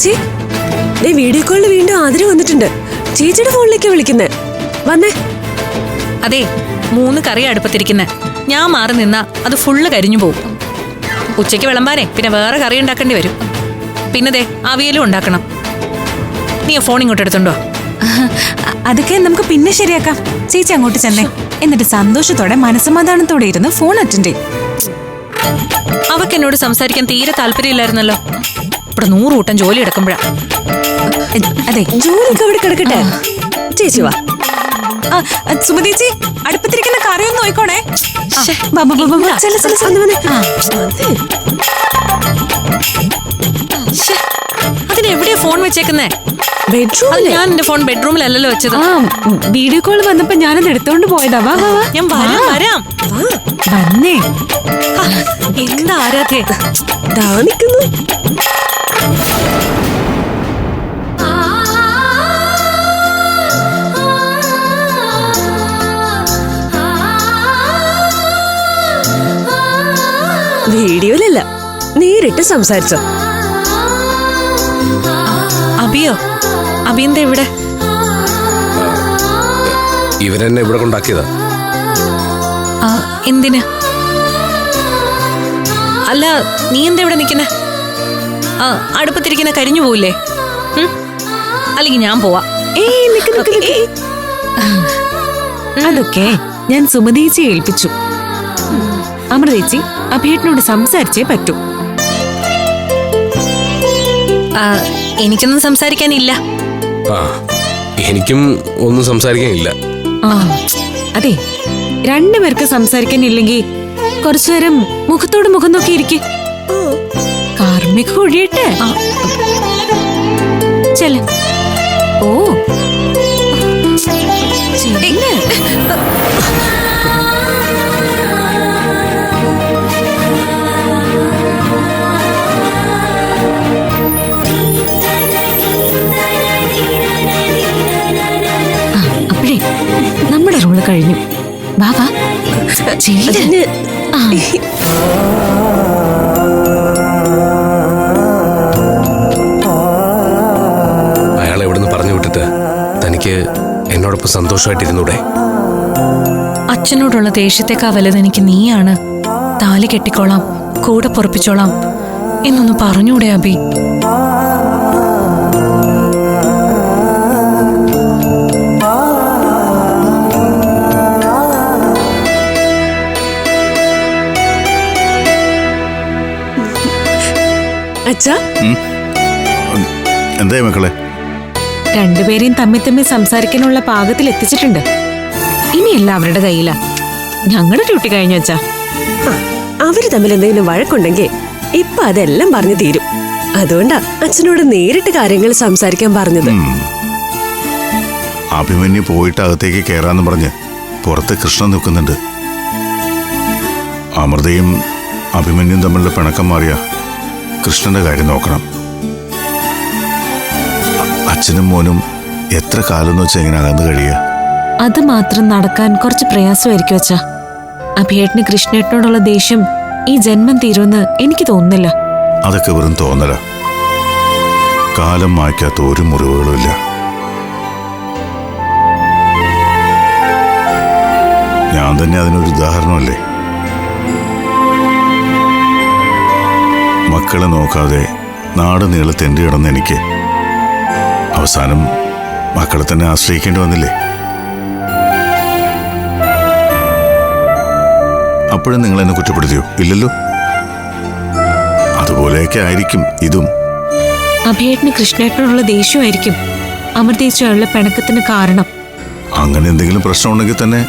ചേച്ചി. ദേ വീഡിയോ കോളിൽ വീണ്ടും ആതിര വന്നിട്ടുണ്ട്. ചേച്ചിയുടെ ഫോണിലേക്ക് വിളിക്കുന്നേ. വന്നേ. അതെ മൂന്ന് കറി അടുപ്പത്തിരിക്കുന്നെ. ഞാൻ മാറി നിന്നാ അത് ഫുള്ള് കരിഞ്ഞു പോകും ഉച്ചയ്ക്ക് വിളമ്പാനെ പിന്നെ വേറെ കറി ഉണ്ടാക്കേണ്ടി വരും. പിന്നെ ദേ അവിയലും ഉണ്ടാക്കണം. നീ ആ ഫോൺ ഇങ്ങോട്ട് എടുത്തുണ്ടോ അതൊക്കെ നമുക്ക് പിന്നെ ശരിയാക്കാം. ചേച്ചി അങ്ങോട്ട് ചെന്നേ. എന്നിട്ട് സന്തോഷത്തോടെ മനസ്സമാധാനത്തോടെ ഇരുന്ന് ഫോൺ അറ്റൻഡ് ചെയ്യും. അവക്ക് എന്നോട് സംസാരിക്കാൻ തീരെ താല്പര്യമില്ലായിരുന്നല്ലോ. ഇവിടെ നൂറ് കൂട്ടം ജോലി എടുക്കുമ്പോഴാ. അതെ. ജോലിയൊക്കെ അവിടെ കിടക്കട്ടെ? ചേച്ചി വാ. ആ, ആ, സുമതേച്ചി അടുപ്പത്തിരിക്കുന്ന കറിയൊന്നും നോക്കോണേ അതിനെവിടെയാ ഫോൺ വെച്ചേക്കുന്നേ? ബെഡ്റൂം ബെഡ്റൂമിലെ? ഞാൻ എന്റെ ഫോൺ ബെഡ്റൂമിലല്ലല്ലോ വെച്ചത്. ആ വീഡിയോ കോൾ വന്നപ്പോ ഞാനത് എടുത്തോണ്ട് പോയതാ. വാ വാ വാ. ഞാൻ വരാം വരാം. വന്നേ. എന്താ ആരാധേ ദാ നിക്കുന്നു. വീഡിയോയിലല്ല നേരിട്ട് സംസാരിച്ചോ. അബിയോ അബി ഇവിടെ? ഇവരെന്നെ ഇവിടെ കൊണ്ടാക്കിയതാ. ആ, എന്തിന്? അല്ല നീ എന്താ ഇവിടെ നിൽക്കുന്നേ? ആ അടുപ്പത്തിരിക്കുന്ന കരിഞ്ഞു പോവില്ലേ? അല്ലെങ്കിൽ ഞാൻ പോവാ. ഏയ് നിക്ക് നിക്ക് നിക്ക്. അതൊക്കെ ഞാൻ സുമതേച്ചിയെ ഏൽപ്പിച്ചു. അമൃതേച്ചി അഭിയേട്ടനോട് സംസാരിച്ചേ പറ്റൂ. ആ, എനിക്കൊന്നും സംസാരിക്കാനില്ല. ആ എനിക്കും ഒന്നും സംസാരിക്കാനില്ല. അതെ. രണ്ടുപേർക്ക് സംസാരിക്കാനില്ലെങ്കിൽ കുറച്ചു നേരം മുഖത്തോട് മുഖം നോക്കി ഇരിക്കെ ഒഴിയട്ടെ ചെല ഓ. അപ്പഴേ നമ്മുടെ റോൾ കഴിഞ്ഞു. ബാബാ വാ. ആ. സന്തോഷമായിട്ടിരുന്നൂടെ? അച്ഛനോടുള്ള ദേഷ്യത്തെക്കാ വലുത് എനിക്ക് നീയാണ്. താലി കെട്ടിക്കോളാം കൂടെ പൊറപ്പിച്ചോളാം എന്നൊന്ന് പറഞ്ഞൂടെ അബി. അച്ഛാ? എന്തേ മക്കളെ? രണ്ടുപേരെയും തമ്മിൽ തമ്മിൽ സംസാരിക്കാനുള്ള പാകത്തിൽ എത്തിച്ചിട്ടുണ്ട്. ഇനിയല്ല അവരുടെ കയ്യിലാ. ഞങ്ങളുടെ ഡ്യൂട്ടി കഴിഞ്ഞു വെച്ചാ അവർ തമ്മിൽ എന്തെങ്കിലും വഴക്കുണ്ടെങ്കിൽ ഇപ്പൊ അതെല്ലാം പറഞ്ഞു തീരും. അതുകൊണ്ടാ അച്ഛനോട് നേരിട്ട് കാര്യങ്ങൾ സംസാരിക്കാൻ പറഞ്ഞത്. അഭിമന്യു പോയിട്ട് അകത്തേക്ക് കയറാന്ന് പറഞ്ഞ് പുറത്ത് കൃഷ്ണൻ നിൽക്കുന്നുണ്ട്. അമൃതയും അഭിമന്യും തമ്മിലുള്ള പിണക്കം മാറിയ കൃഷ്ണന്റെ കാര്യം നോക്കണം. അച്ഛനും മോനും എത്ര കാലം എന്ന് വെച്ചാൽ ഇങ്ങനെ അകന്നു കഴിയുക? അത് മാത്രം നടക്കാൻ കുറച്ച് പ്രയാസമായിരിക്കും വെച്ചാ അഭിയേട്ടന് കൃഷ്ണേട്ടനോടുള്ള ദേഷ്യം ഈ ജന്മം തീരുമെന്ന് എനിക്ക് തോന്നുന്നില്ല. അതൊക്കെ വെറും തോന്നല. കാലം മായ്ക്കാത്ത ഒരു മുറിവുകളുമില്ല ഞാൻ തന്നെ അതിനൊരു ഉദാഹരണമല്ലേ? മക്കളെ നോക്കാതെ നാട് നീളെ തെണ്ടി കിടന്ന എനിക്ക്? അവസാനം മക്കളെ തന്നെ ആശ്രയിക്കേണ്ടി വന്നില്ലേ? അപ്പോഴും നിങ്ങൾ എന്നെ കുറ്റപ്പെടുത്തിയോ? ഇല്ലല്ലോ. അതുപോലെയൊക്കെ ആയിരിക്കും ഇതും. അഭിയേട്ടന് കൃഷ്ണേട്ടനോടുള്ള ദേഷ്യമായിരിക്കും. അമൃതേശ്വരുള്ള പിണക്കത്തിന് കാരണം. അങ്ങനെ എന്തെങ്കിലും പ്രശ്നമുണ്ടെങ്കിൽ തന്നെ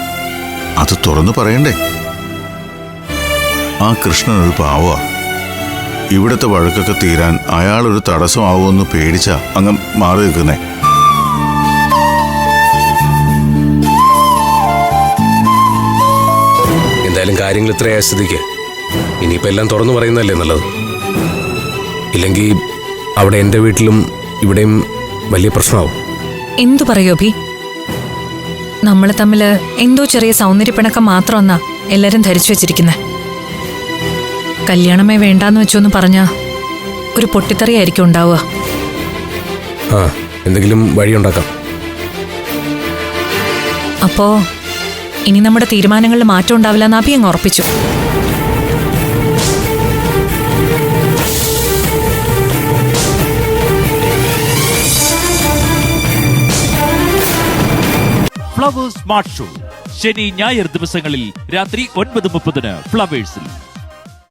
അത് തുറന്നു പറയണ്ടേ? ആ കൃഷ്ണൻ ഒരു പാവ. ഇവിടുത്തെ വഴക്കൊക്കെ തീരാൻ അയാളൊരു ഒരു തടസ്സമാവുമെന്ന് പേടിച്ചാ അങ്ങ് മാറി നിൽക്കുന്നേ. എന്തായാലും കാര്യങ്ങൾ ഇത്രയായ സ്ഥിതിക്ക്. ഇനിയിപ്പോ എല്ലാം തുറന്നു പറയുന്നതല്ലേ നല്ലത്? ഇല്ലെങ്കിൽ അവിടെ എന്റെ വീട്ടിലും ഇവിടെയും വലിയ പ്രശ്നമാവും. എന്തു പറയോ ഭീ നമ്മളെ തമ്മിൽ എന്തോ ചെറിയ സൗന്ദര്യപ്പിണക്കം മാത്രമെന്നാ എല്ലാരും ധരിച്ചു വെച്ചിരിക്കുന്നെ. കല്യാണമേ വേണ്ടാന്ന് വെച്ചോന്ന് പറഞ്ഞ ഒരു പൊട്ടിത്തെറിയായിരിക്കും ഉണ്ടാവുക. ആ എന്തെങ്കിലും വഴിയുണ്ടാക്കാം അപ്പോ ഇനി നമ്മുടെ തീരുമാനങ്ങളിൽ മാറ്റം ഉണ്ടാവില്ല എന്ന് അഭി അങ്ങ് ഉറപ്പിച്ചു. ഫ്ലവേഴ്സ് സ്മാർട്ട് ഷോ ശനി ഞായർ ദിവസങ്ങളിൽ രാത്രി ഒൻപത് മുപ്പതിന് ഫ്ലവേഴ്സിൽ